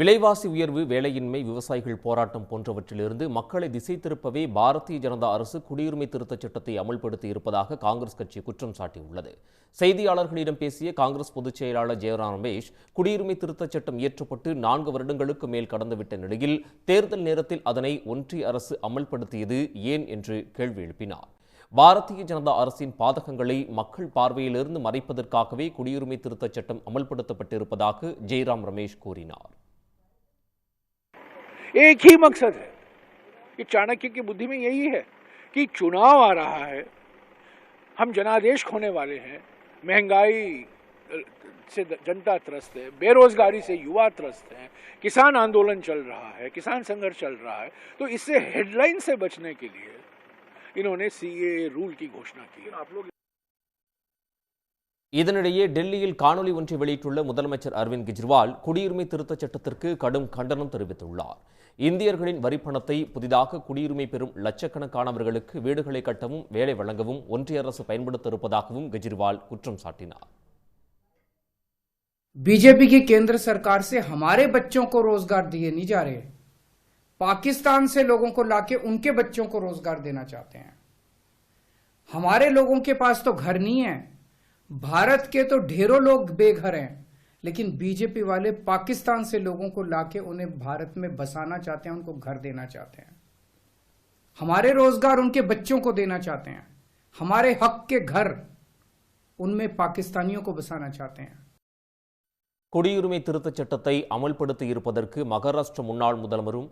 விலைவாசி உயர்வு வேலையின்மை விவசாயிகள் போராட்டம் போன்றவற்றிலிருந்து மக்களை திசை திருப்பவே பாரதிய ஜனதா அரசு குடியுரிமை திருத்தச் சட்டத்தை அமல்படுத்தி இருப்பதாக காங்கிரஸ் கட்சி குற்றம் சாட்டியுள்ளது செய்தியாளர்களிடம் பேசிய காங்கிரஸ் பொதுச் செயலாளர் ஜெயராம் ரமேஷ் குடியுரிமை திருத்தச் சட்டம் இயற்றப்பட்டு நான்கு வருடங்களுக்கு மேல் கடந்துவிட்ட நிலையில் தேர்தல் நேரத்தில் அதனை ஒன்றிய அரசு அமல்படுத்தியது ஏன் என்று கேள்வி எழுப்பினார் பாரதிய ஜனதா அரசின் பாதகங்களை மக்கள் பார்வையிலிருந்து மறைப்பதற்காகவே குடியுரிமை திருத்தச் சட்டம் அமல்படுத்தப்பட்டிருப்பதாக ஜெய்ராம் ரமேஷ் கூறினார் एक ही मकसद है कि चाणक्य की बुद्धि में यही है कि चुनाव आ रहा है हम जनादेश खोने वाले हैं महंगाई से जनता त्रस्त है बेरोजगारी से युवा त्रस्त हैं किसान आंदोलन चल रहा है किसान संघर्ष चल रहा है तो इससे हेडलाइन से बचने के लिए इन्होंने सीए रूल की घोषणा की आप लोग இதனடியே டெல்லியில் காணொலி ஒன்று வெளியிடுள்ள முதலமைச்சர் अरविंद केजरीवाल குடியிருமை திருத்தச் சட்டத்திற்கு கடும் கண்டனம் தெரிவித்துள்ளார். இந்தியர்களின் வரிப்பணத்தை புதிதாக குடியிருமை பெறும் லட்சக்கணக்கானanவர்களுக்கு வீடுகளை கட்டவும் வேலை வழங்கவும் ஒன்றிய அரசு பயன்படுத்த இருப்பதாகும் केजरीवाल குற்றம் சாட்டினார். बीजेपी की केंद्र सरकार से हमारे बच्चों को रोजगार दिए नहीं जा रहे हैं। पाकिस्तान से लोगों को लाकर उनके बच्चों को रोजगार देना चाहते हैं। हमारे लोगों के पास तो घर नहीं है। भारत के तो ढेरों लोग बेघर हैं लेकिन बीजेपी वाले पाकिस्तान से लोगों को लाके उन्हें भारत में बसाना चाहते हैं उनको घर देना चाहते हैं हमारे रोजगार उनके बच्चों को देना चाहते हैं हमारे हक के घर उनमें पाकिस्तानियों को बसाना चाहते हैं कुछ तिरत चटते अमलप महाराष्ट्र मुद्दों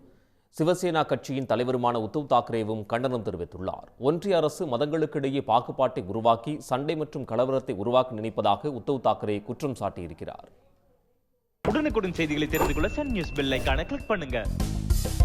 சிவசேனா கட்சியின் தலைவருமான உத்தவ் தாக்கரேவும் கண்டனம் தெரிவித்துள்ளார் ஒன்றிய அரசு மதங்களுக்கிடையே பாகுபாட்டை உருவாக்கி சண்டை மற்றும் கலவரத்தை உருவாக்க நினைப்பதாக உத்தவ் தாக்கரே குற்றம் சாட்டியிருக்கிறார் உடனுக்குடன் செய்திகளை தெரிந்து கொள்ள சன் நியூஸ் பெல் கிளிக் பண்ணுங்க